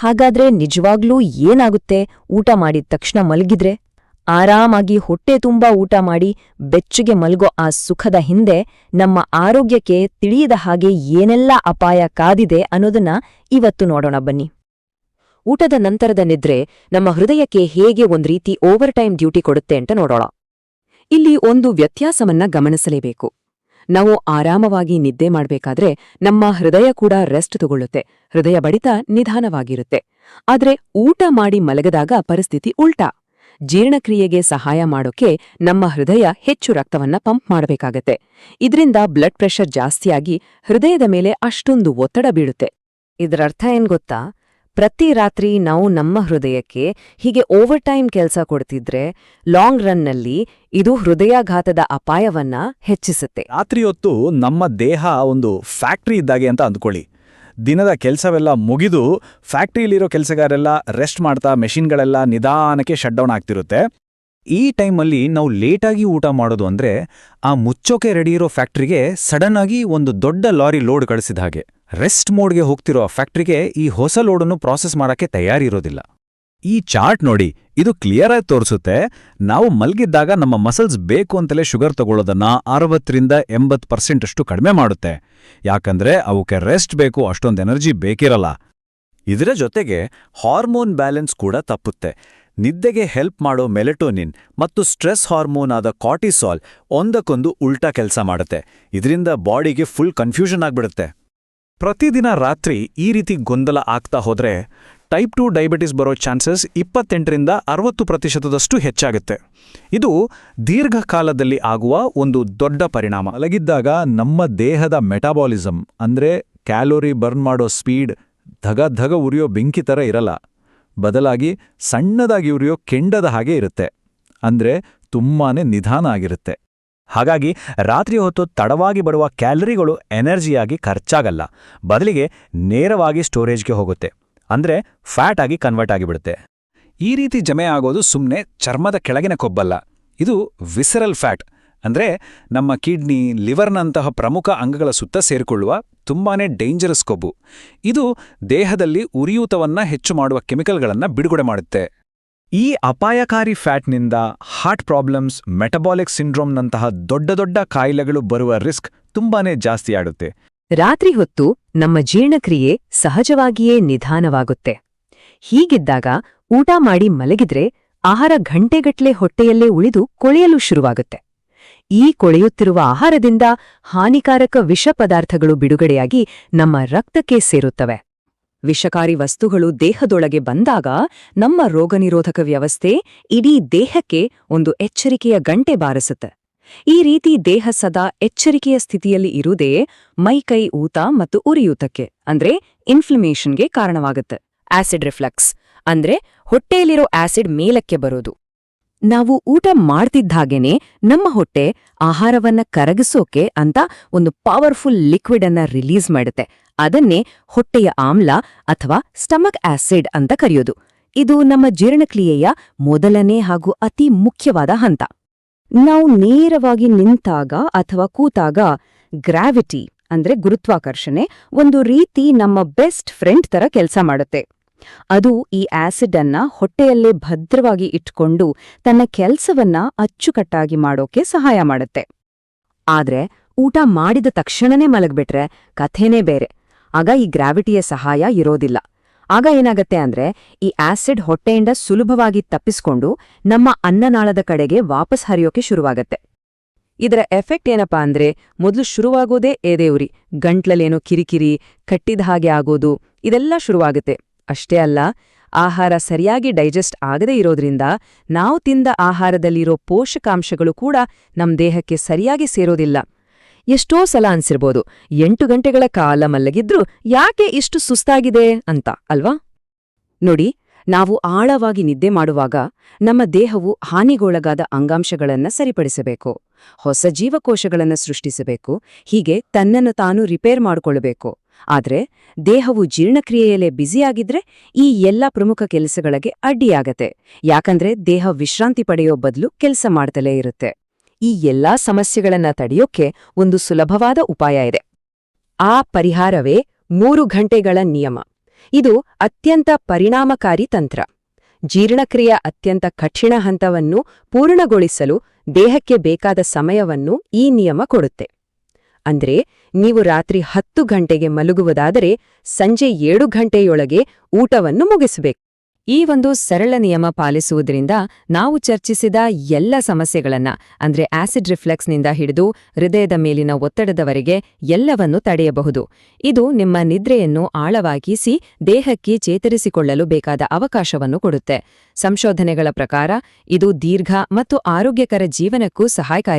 ಹಾಗಾದ್ರೆ ನಿಜವಾಗ್ಲೂ ಏನಾಗುತ್ತೆ? ಊಟ ಮಾಡಿದ ತಕ್ಷಣ ಮಲಗಿದ್ರೆ? ಆರಾಮಾಗಿ ಹೊಟ್ಟೆ ತುಂಬಾ ಊಟ ಮಾಡಿ ಬೆಚ್ಚಗೆ ಮಲ್ಗೋ ಆ ಸುಖದ ಹಿಂದೆ ನಮ್ಮ ಆರೋಗ್ಯಕ್ಕೆ ತಿಳಿಯದ ಹಾಗೆ ಏನೆಲ್ಲ ಅಪಾಯ ಕಾದಿದೆ ಅನ್ನೋದನ್ನ ಇವತ್ತು ನೋಡೋಣ ಬನ್ನಿ. ಊಟದ ನಂತರದ ನಿದ್ರೆ ನಮ್ಮ ಹೃದಯಕ್ಕೆ ಹೇಗೆ ಒಂದ್ ರೀತಿ ಓವರ್ ಟೈಮ್ ಡ್ಯೂಟಿ ಕೊಡುತ್ತೆ ಅಂತ ನೋಡೋಣ. ಇಲ್ಲಿ ಒಂದು ವ್ಯತ್ಯಾಸವನ್ನ ಗಮನಿಸಲೇಬೇಕು. ನಾವು ಆರಾಮವಾಗಿ ನಿದ್ದೆ ಮಾಡಬೇಕಾದ್ರೆ ನಮ್ಮ ಹೃದಯ ಕೂಡ ರೆಸ್ಟ್ ತಗೊಳ್ಳುತ್ತೆ. ಹೃದಯ ಬಡಿತ ನಿಧಾನವಾಗಿರುತ್ತೆ. ಆದ್ರೆ ಊಟ ಮಾಡಿ ಮಲಗದಾಗ ಪರಿಸ್ಥಿತಿ ಉಲ್ಟಾ. ಜೀರ್ಣಕ್ರಿಯೆಗೆ ಸಹಾಯ ಮಾಡೋಕೆ ನಮ್ಮ ಹೃದಯ ಹೆಚ್ಚು ರಕ್ತವನ್ನ ಪಂಪ್ ಮಾಡಬೇಕಾಗತ್ತೆ. ಇದರಿಂದ ಬ್ಲಡ್ ಪ್ರೆಷರ್ ಜಾಸ್ತಿಯಾಗಿ ಹೃದಯದ ಮೇಲೆ ಅಷ್ಟೊಂದು ಒತ್ತಡ ಬೀಳುತ್ತೆ. ಇದರರ್ಥ ಏನ್ ಗೊತ್ತಾ? ಪ್ರತಿ ರಾತ್ರಿ ನಾವು ನಮ್ಮ ಹೃದಯಕ್ಕೆ ಹೀಗೆ ಓವರ್ ಟೈಮ್ ಕೆಲಸ ಕೊಡ್ತಿದ್ರೆ ಲಾಂಗ್ ರನ್ನಲ್ಲಿ ಇದು ಹೃದಯಾಘಾತದ ಅಪಾಯವನ್ನ ಹೆಚ್ಚಿಸುತ್ತೆ. ರಾತ್ರಿ ಹೊತ್ತು ನಮ್ಮ ದೇಹ ಒಂದು ಫ್ಯಾಕ್ಟ್ರಿ ಇದ್ದಾಗೆ ಅಂತ ಅಂದ್ಕೊಳ್ಳಿ. ದಿನದ ಕೆಲಸವೆಲ್ಲ ಮುಗಿದು ಫ್ಯಾಕ್ಟ್ರಿಯಲ್ಲಿರೋ ಕೆಲಸಗಾರೆಲ್ಲ ರೆಸ್ಟ್ ಮಾಡ್ತಾ ಮೆಷಿನ್ಗಳೆಲ್ಲ ನಿಧಾನಕ್ಕೆ ಶಟ್ ಡೌನ್ ಆಗ್ತಿರುತ್ತೆ. ಈ ಟೈಮಲ್ಲಿ ನಾವು ಲೇಟಾಗಿ ಊಟ ಮಾಡೋದು ಅಂದ್ರೆ ಆ ಮುಚ್ಚೋಕೆ ರೆಡಿ ಇರೋ ಫ್ಯಾಕ್ಟ್ರಿಗೆ ಸಡನ್ ಆಗಿ ಒಂದು ದೊಡ್ಡ ಲಾರಿ ಲೋಡ್ ಕಳಿಸಿದ ಹಾಗೆ. ರೆಸ್ಟ್ ಮೋಡ್ಗೆ ಹೋಗ್ತಿರೋ ಆ ಫ್ಯಾಕ್ಟ್ರಿಗೆ ಈ ಹೊಸ ಲೋಡನ್ನು ಪ್ರಾಸೆಸ್ ಮಾಡಕ್ಕೆ ತಯಾರಿರೋದಿಲ್ಲ. ಈ ಚಾರ್ಟ್ ನೋಡಿ, ಇದು ಕ್ಲಿಯರ್ ಆಗಿ ತೋರಿಸುತ್ತೆ. ನಾವು ಮಲಗಿದ್ದಾಗ ನಮ್ಮ ಮಸಲ್ಸ್ ಬೇಕು ಅಂತಲೇ ಶುಗರ್ ತಗೊಳ್ಳೋದನ್ನ ಅರವತ್ತರಿಂದ ಎಂಬತ್ತು ಪರ್ಸೆಂಟ್ ಅಷ್ಟು ಕಡಿಮೆ ಮಾಡುತ್ತೆ. ಯಾಕಂದ್ರೆ ಅವಕ್ಕೆ ರೆಸ್ಟ್ ಬೇಕು, ಅಷ್ಟೊಂದು ಎನರ್ಜಿ ಬೇಕಿರಲ್ಲ. ಇದರ ಜೊತೆಗೆ ಹಾರ್ಮೋನ್ ಬ್ಯಾಲೆನ್ಸ್ ಕೂಡ ತಪ್ಪುತ್ತೆ. ನಿದ್ದೆಗೆ ಹೆಲ್ಪ್ ಮಾಡೋ ಮೆಲೆಟೋನಿನ್ ಮತ್ತು ಸ್ಟ್ರೆಸ್ ಹಾರ್ಮೋನ್ ಆದ ಕಾರ್ಟಿಸಾಲ್ ಒಂದಕ್ಕೊಂದು ಉಲ್ಟಾ ಕೆಲಸ ಮಾಡುತ್ತೆ. ಇದರಿಂದ ಬಾಡಿಗೆ ಫುಲ್ ಕನ್ಫ್ಯೂಷನ್ ಆಗ್ಬಿಡುತ್ತೆ. ಪ್ರತಿದಿನ ರಾತ್ರಿ ಈ ರೀತಿ ಗೊಂದಲ ಆಗ್ತಾ ಹೋದ್ರೆ ಟೈಪ್ ಟು ಡಯಾಬಿಟಿಸ್ ಬರೋ ಚಾನ್ಸಸ್ ಇಪ್ಪತ್ತೆಂಟರಿಂದ ಅರವತ್ತು ಪ್ರತಿಶತದಷ್ಟು ಹೆಚ್ಚಾಗುತ್ತೆ. ಇದು ದೀರ್ಘಕಾಲದಲ್ಲಿ ಆಗುವ ಒಂದು ದೊಡ್ಡ ಪರಿಣಾಮ. ಅಲಗಿದ್ದಾಗ ನಮ್ಮ ದೇಹದ ಮೆಟಾಬಾಲಿಸಮ್ ಅಂದ್ರೆ ಕ್ಯಾಲೋರಿ ಬರ್ನ್ ಮಾಡೋ ಸ್ಪೀಡ್ ಧಗ ಧಗ ಉರಿಯೋ ಬೆಂಕಿ ಥರ ಇರಲ್ಲ. ಬದಲಾಗಿ ಸಣ್ಣದಾಗಿ ಉರಿಯೋ ಕೆಂಡದ ಹಾಗೆ ಇರುತ್ತೆ. ಅಂದ್ರೆ ತುಂಬಾನೇ ನಿಧಾನ ಆಗಿರುತ್ತೆ. ಹಾಗಾಗಿ ರಾತ್ರಿ ಹೊತ್ತು ತಡವಾಗಿ ಬರುವ ಕ್ಯಾಲರಿಗಳು ಎನರ್ಜಿಯಾಗಿ ಖರ್ಚಾಗಲ್ಲ. ಬದಲಿಗೆ ನೇರವಾಗಿ ಸ್ಟೋರೇಜ್ಗೆ ಹೋಗುತ್ತೆ. ಅಂದ್ರೆ ಫ್ಯಾಟ್ ಆಗಿ ಕನ್ವರ್ಟ್ ಆಗಿಬಿಡುತ್ತೆ. ಈ ರೀತಿ ಜಮೆ ಆಗೋದು ಸುಮ್ಮನೆ ಚರ್ಮದ ಕೆಳಗಿನ ಕೊಬ್ಬಲ್ಲ. ಇದು ವಿಸರಲ್ ಫ್ಯಾಟ್. ಅಂದ್ರೆ ನಮ್ಮ ಕಿಡ್ನಿ, ಲಿವರ್ನಂತಹ ಪ್ರಮುಖ ಅಂಗಗಳ ಸುತ್ತ ಸೇರಿಕೊಳ್ಳುವ ತುಂಬಾನೇ ಡೇಂಜರಸ್ ಕೊಬ್ಬು. ಇದು ದೇಹದಲ್ಲಿ ಉರಿಯೂತವನ್ನ ಹೆಚ್ಚು ಮಾಡುವ ಕೆಮಿಕಲ್ಗಳನ್ನ ಬಿಡುಗಡೆ ಮಾಡುತ್ತೆ. ಈ ಅಪಾಯಕಾರಿ ಫ್ಯಾಟ್ನಿಂದ ಹಾರ್ಟ್ ಪ್ರಾಬ್ಲಮ್ಸ್ ಮೆಟಬಾಲಿಕ್ ಸಿಂಡ್ರೋಮ್ನಂತಹ ದೊಡ್ಡ ದೊಡ್ಡ ಕಾಯಿಲೆಗಳು ಬರುವ ರಿಸ್ಕ್ ತುಂಬಾನೇ ಜಾಸ್ತಿಯಾಡುತ್ತೆ ರಾತ್ರಿ ಹೊತ್ತು ನಮ್ಮ ಜೀರ್ಣಕ್ರಿಯೆ ಸಹಜವಾಗಿಯೇ ನಿಧಾನವಾಗುತ್ತೆ. ಹೀಗಿದ್ದಾಗ ಊಟ ಮಾಡಿ ಮಲಗಿದ್ರೆ ಆಹಾರ ಘಂಟೆಗಟ್ಲೆ ಹೊಟ್ಟೆಯಲ್ಲೇ ಉಳಿದು ಕೊಳೆಯಲು ಶುರುವಾಗುತ್ತೆ. ಈ ಕೊಳೆಯುತ್ತಿರುವ ಆಹಾರದಿಂದ ಹಾನಿಕಾರಕ ವಿಷ ಪದಾರ್ಥಗಳು ಬಿಡುಗಡೆಯಾಗಿ ನಮ್ಮ ರಕ್ತಕ್ಕೆ ಸೇರುತ್ತವೆ. ವಿಷಕಾರಿ ವಸ್ತುಗಳು ದೇಹದೊಳಗೆ ಬಂದಾಗ ನಮ್ಮ ರೋಗನಿರೋಧಕ ವ್ಯವಸ್ಥೆ ಇಡೀ ದೇಹಕ್ಕೆ ಒಂದು ಎಚ್ಚರಿಕೆಯ ಗಂಟೆ ಬಾರಿಸುತ್ತೆ. ಈ ರೀತಿ ದೇಹ ಸದಾ ಎಚ್ಚರಿಕೆಯ ಸ್ಥಿತಿಯಲ್ಲಿ ಇರುವುದೇ ಮೈಕೈ ಊತ ಮತ್ತು ಉರಿಯೂತಕ್ಕೆ, ಅಂದ್ರೆ ಇನ್ಫ್ಲಮೇಷನ್ಗೆ ಕಾರಣವಾಗುತ್ತೆ. ಆಸಿಡ್ ರಿಫ್ಲಕ್ಸ್ ಅಂದ್ರೆ ಹೊಟ್ಟೆಯಲ್ಲಿರೋ ಆಸಿಡ್ ಮೇಲಕ್ಕೆ ಬರೋದು. ನಾವು ಊಟ ಮಾಡ್ತಿದ್ದಾಗೇನೆ ನಮ್ಮ ಹೊಟ್ಟೆ ಆಹಾರವನ್ನ ಕರಗಿಸೋಕೆ ಅಂತ ಒಂದು ಪವರ್ಫುಲ್ ಲಿಕ್ವಿಡ್ ಅನ್ನ ರಿಲೀಸ್ ಮಾಡುತ್ತೆ. ಅದನ್ನೇ ಹೊಟ್ಟೆಯ ಆಮ್ಲ ಅಥವಾ ಸ್ಟಮಕ್ ಆಸಿಡ್ ಅಂತ ಕರೆಯೋದು. ಇದು ನಮ್ಮ ಜೀರ್ಣಕ್ರಿಯೆಯ ಮೊದಲನೇ ಹಾಗೂ ಅತಿ ಮುಖ್ಯವಾದ ಹಂತ. ನಾವು ನೇರವಾಗಿ ನಿಂತಾಗ ಅಥವಾ ಕೂತಾಗ ಗ್ರಾವಿಟಿ ಅಂದ್ರೆ ಗುರುತ್ವಾಕರ್ಷಣೆ ಒಂದು ರೀತಿ ನಮ್ಮ ಬೆಸ್ಟ್ ಫ್ರೆಂಡ್ ತರ ಕೆಲಸ ಮಾಡುತ್ತೆ. ಅದು ಈ ಆಸಿಡ್ ಅನ್ನ ಹೊಟ್ಟೆಯಲ್ಲೇ ಭದ್ರವಾಗಿ ಇಟ್ಕೊಂಡು ತನ್ನ ಕೆಲ್ಸವನ್ನ ಅಚ್ಚುಕಟ್ಟಾಗಿ ಮಾಡೋಕೆ ಸಹಾಯ ಮಾಡುತ್ತೆ. ಆದ್ರೆ ಊಟ ಮಾಡಿದ ತಕ್ಷಣನೇ ಮಲಗ್ಬಿಟ್ರೆ ಕಥೆನೇ ಬೇರೆ. ಆಗ ಈ ಗ್ರಾವಿಟಿಯ ಸಹಾಯ ಇರೋದಿಲ್ಲ. ಆಗ ಏನಾಗತ್ತೆ ಅಂದ್ರೆ ಈ ಆಸಿಡ್ ಹೊಟ್ಟೆಯಿಂದ ಸುಲಭವಾಗಿ ತಪ್ಪಿಸ್ಕೊಂಡು ನಮ್ಮ ಅನ್ನನಾಳದ ಕಡೆಗೆ ವಾಪಸ್ ಹರಿಯೋಕೆ ಶುರುವಾಗತ್ತೆ. ಇದರ ಎಫೆಕ್ಟ್ ಏನಪ್ಪಾ ಅಂದ್ರೆ ಮೊದಲು ಶುರುವಾಗೋದೇ ಎದೆಯುರಿ ಗಂಟ್ಲಲ್ಲೇನೋ ಕಿರಿಕಿರಿ, ಕಟ್ಟಿದ ಹಾಗೆ ಆಗೋದು, ಇದೆಲ್ಲ ಶುರುವಾಗುತ್ತೆ. ಅಷ್ಟೇ ಅಲ್ಲ, ಆಹಾರ ಸರಿಯಾಗಿ ಡೈಜೆಸ್ಟ್ ಆಗದೇ ಇರೋದ್ರಿಂದ ನಾವು ತಿಂದ ಆಹಾರದಲ್ಲಿರೋ ಪೋಷಕಾಂಶಗಳು ಕೂಡ ನಮ್ಮ ದೇಹಕ್ಕೆ ಸರಿಯಾಗಿ ಸೇರೋದಿಲ್ಲ. ಎಷ್ಟೋ ಸಲ ಅನ್ಸಿರ್ಬೋದು, ಎಂಟು ಗಂಟೆಗಳ ಕಾಲ ಮಲ್ಲಗಿದ್ರೂ ಯಾಕೆ ಇಷ್ಟು ಸುಸ್ತಾಗಿದೆ ಅಂತ, ಅಲ್ವಾ? ನೋಡಿ, ನಾವು ಆಳವಾಗಿ ನಿದ್ದೆ ಮಾಡುವಾಗ ನಮ್ಮ ದೇಹವು ಹಾನಿಗೊಳಗಾದ ಅಂಗಾಂಶಗಳನ್ನ ಸರಿಪಡಿಸಬೇಕು, ಹೊಸ ಜೀವಕೋಶಗಳನ್ನ ಸೃಷ್ಟಿಸಬೇಕು, ಹೀಗೆ ತನ್ನನ್ನು ತಾನು ರಿಪೇರ್ ಮಾಡಿಕೊಳ್ಳಬೇಕು ಆದ್ರೆ ದೇಹವು ಜೀರ್ಣಕ್ರಿಯೆಯಲ್ಲೇ ಬ್ಯುಸಿಯಾಗಿದ್ರೆ ಈ ಎಲ್ಲ ಪ್ರಮುಖ ಕೆಲಸಗಳಿಗೆ ಅಡ್ಡಿಯಾಗತ್ತೆ. ಯಾಕಂದ್ರೆ ದೇಹ ವಿಶ್ರಾಂತಿ ಪಡೆಯೋ ಬದಲು ಕೆಲಸ ಮಾಡ್ತಲೇ ಇರುತ್ತೆ. ಈ ಎಲ್ಲಾ ಸಮಸ್ಯೆಗಳನ್ನ ತಡೆಯೋಕೆ ಒಂದು ಸುಲಭವಾದ ಉಪಾಯ ಇದೆ. ಆ ಪರಿಹಾರವೇ ಮೂರು ಗಂಟೆಗಳ ನಿಯಮ. ಇದು ಅತ್ಯಂತ ಪರಿಣಾಮಕಾರಿ ತಂತ್ರ. ಜೀರ್ಣಕ್ರಿಯೆ ಅತ್ಯಂತ ಕಠಿಣ ಹಂತವನ್ನು ಪೂರ್ಣಗೊಳಿಸಲು ದೇಹಕ್ಕೆ ಬೇಕಾದ ಸಮಯವನ್ನು ಈ ನಿಯಮ ಕೊಡುತ್ತೆ. ಅಂದ್ರೆ ನೀವು ರಾತ್ರಿ ಹತ್ತು ಗಂಟೆಗೆ ಮಲಗುವುದಾದರೆ ಸಂಜೆ ಏಳು ಗಂಟೆಯೊಳಗೆ ಊಟವನ್ನು ಮುಗಿಸಬೇಕು. ಈ ಒಂದು ಸರಳ ನಿಯಮ ಪಾಲಿಸುವುದರಿಂದ ನಾವು ಚರ್ಚಿಸಿದ ಎಲ್ಲ ಸಮಸ್ಯೆಗಳನ್ನ, ಅಂದ್ರೆ ಆಸಿಡ್ ರಿಫ್ಲೆಕ್ಸ್ನಿಂದ ಹಿಡಿದು ಹೃದಯದ ಮೇಲಿನ ಒತ್ತಡದವರೆಗೆ ಎಲ್ಲವನ್ನು ತಡೆಯಬಹುದು. ಇದು ನಿಮ್ಮ ನಿದ್ರೆಯನ್ನು ಆಳವಾಗಿಸಿ ದೇಹಕ್ಕೆ ಚೇತರಿಸಿಕೊಳ್ಳಲು ಬೇಕಾದ ಅವಕಾಶವನ್ನು ಕೊಡುತ್ತೆ. ಸಂಶೋಧನೆಗಳ ಪ್ರಕಾರ ಇದು ದೀರ್ಘ ಮತ್ತು ಆರೋಗ್ಯಕರ ಜೀವನಕ್ಕೂ ಸಹಾಯಕಾರಿ.